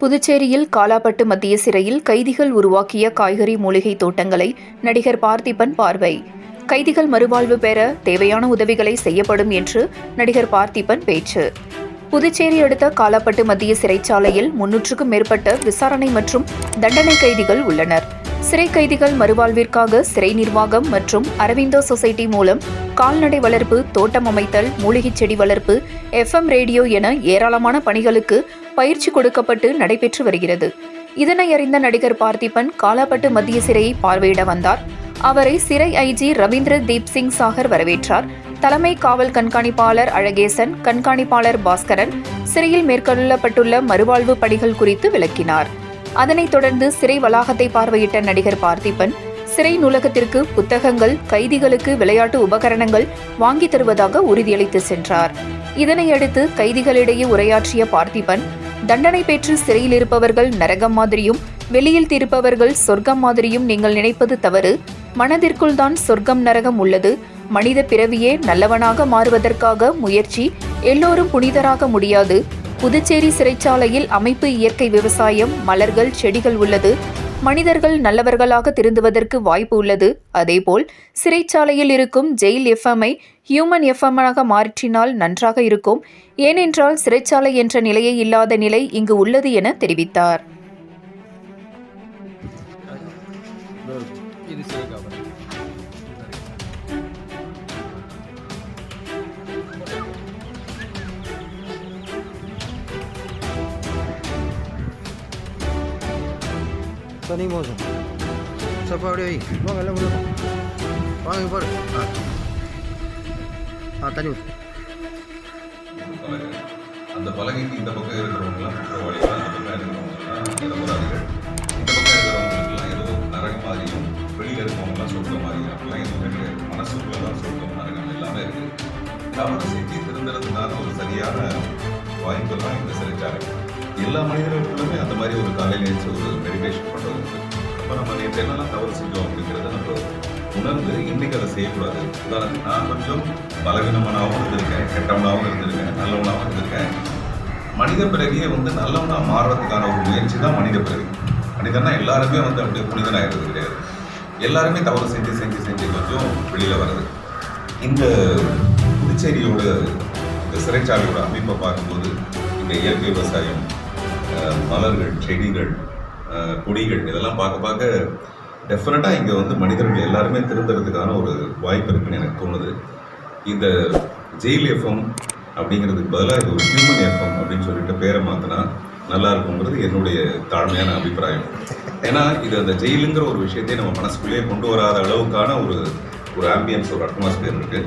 புதுச்சேரியில் காலாப்பட்டு மத்திய சிறையில் கைதிகள் உருவாக்கிய காய்கறி மூலிகை தோட்டங்களை நடிகர் பார்த்திபன் பார்வை. கைதிகள் மறுவாழ்வு பெற தேவையான உதவிகளை செய்யப்படும் என்று நடிகர் பார்த்திபன் பேச்சு. புதுச்சேரி அடுத்த காலாப்பட்டு மத்திய சிறைச்சாலையில் முன்னூற்றுக்கும் மேற்பட்ட விசாரணை மற்றும் தண்டனை கைதிகள் உள்ளனர். சிறை கைதிகள் மறுவாழ்விற்காக சிறை நிர்வாகம் மற்றும் அரவிந்தோ சொசைட்டி மூலம் கால்நடை வளர்ப்பு தோட்டம் அமைத்தல் மூலிகைச் செடி வளர்ப்பு எஃப்எம் ரேடியோ என ஏராளமான பணிகளுக்கு பயிற்சி கொடுக்கப்பட்டு நடைபெற்று வருகிறது. இதனை அறிந்த நடிகர் பார்த்திபன் காலாப்பட்டு மத்திய சிறையை பார்வையிட வந்தார். அவரை சிறை ஐஜி ரவீந்திர தீப் சிங் சாகர் வரவேற்றார். தலைமை காவல் கண்காணிப்பாளர் அழகேசன் கண்காணிப்பாளர் பாஸ்கரன் சிறையில் மேற்கொள்ளப்பட்டுள்ள மறுவாழ்வு பணிகள் குறித்து விளக்கினார். அதனைத் தொடர்ந்து சிறை வளாகத்தை பார்வையிட்ட நடிகர் பார்த்திபன் சிறை நூலகத்திற்கு புத்தகங்கள் கைதிகளுக்கு விளையாட்டு உபகரணங்கள் வாங்கித் தருவதாக உறுதியளித்து சென்றார். இதனையடுத்து கைதிகளிடையே உரையாற்றிய பார்த்திபன் தண்டனை பெற்று சிறையில் இருப்பவர்கள் நரகம் மாதிரியும் வெளியில் திருப்பவர்கள் சொர்க்கம் மாதிரியும் நீங்கள் நினைப்பது தவறு. மனதிற்குள் தான் சொர்க்கம் நரகம் உள்ளது. மனித பிறவியே நல்லவனாக மாறுவதற்காக முயற்சி எல்லோரும் புனிதராக முடியாது. புதுச்சேரி சிறைச்சாலையில் அமைப்பு இயற்கை விவசாயம் மலர்கள் செடிகள் உள்ளது. மனிதர்கள் நல்லவர்களாக திருந்துவதற்கு வாய்ப்பு உள்ளது. அதேபோல் சிறைச்சாலையில் இருக்கும் ஜெயில் எஃப்எம்ஐ ஹியூமன் எஃப்எம்மாக மாற்றினால் நன்றாக இருக்கும். ஏனென்றால் சிறைச்சாலை என்ற நிலையே இல்லாத நிலை இங்கு உள்ளது என தெரிவித்தார். போங்க சார் சார் அப்படியே வை வாங்க எல்லாம் உள்ள வாங்க. பாரு ஆ ஆ தண்ணி அந்த பலகைக்கு இந்த பக்கம் இருக்கிறவங்கலாம் குற்றவாளிகள் அந்த பக்கம் இருக்கிறவங்கலாம் நிரபராதிகள் இந்த பக்கம் இருக்கிறவங்களுக்குலாம் ஏதோ நரகம் மாதிரியும் வெளியில் இருக்கவங்கலாம் சொர்க்கம் மாதிரியும் அப்படிலாம் எதுவுமே கிடையாது மனசுக்குள்ள தான் சொர்க்கம் நரகம் எல்லாமே இருக்குது தவறு செஞ்சு திருந்துறதுக்கான ஒரு சரியான வாய்ப்பு தான் இந்த சிறைச்சாலை எல்லா மனிதர்களுக்குள்ளுமே அந்த மாதிரி ஒரு காலையில் எழுந்து ஒரு மெடிடேஷன் பண்ணுறது அப்போ நம்ம நேற்று என்னெல்லாம் தவறு செஞ்சோம் அப்படிங்கிறத நம்ம உணர்ந்து இன்னைக்கு அதை செய்யக்கூடாது. உதாரணத்துக்கு நான் கொஞ்சம் பலவீனமானவும் இருந்திருக்கேன் கெட்டவனாகவும் இருந்திருக்கேன் நல்லவனாகவும் இருந்திருக்கேன். மனித பிறவியே வந்து நல்லவனாக மாறுறதுக்கான ஒரு முயற்சி தான் மனித பிறவி. மனிதனா எல்லாருமே வந்து அப்படியே புனிதனாகிறது கிடையாது. எல்லாருமே தவறு செஞ்சு செஞ்சு செஞ்சு கொஞ்சம் வெளியில் வருது இந்த புதுச்சேரியோட இந்த சிறைச்சாலையோட அமைப்பை பார்க்கும்போது இந்த இயற்கை விவசாயம் மலர்கள் செடிகள் கொடிகள் இதெல்லாம் பார்க்க பார்க்க டெஃபினட்டாக இங்கே வந்து மனிதர்கள் எல்லாருமே திருந்துறதுக்கான ஒரு வாய்ப்பு இருக்குன்னு எனக்கு தோணுது. இந்த ஜெயில் எஃப்எம் அப்படிங்கிறதுக்கு பதிலாக இது ஒரு ஹியூமன் எஃப்எம் அப்படின்னு சொல்லிட்டு பேரை மாற்றினா நல்லா இருக்குங்கிறது என்னுடைய தாழ்மையான அபிப்பிராயம். ஏன்னா இது அந்த ஜெயிலுங்கிற ஒரு விஷயத்தையே நம்ம மனசுக்குள்ளேயே கொண்டு வராத அளவுக்கான ஒரு ஒரு ஆம்பியன்ஸ் ஒரு அட்மாஸ்பியர் இருக்குது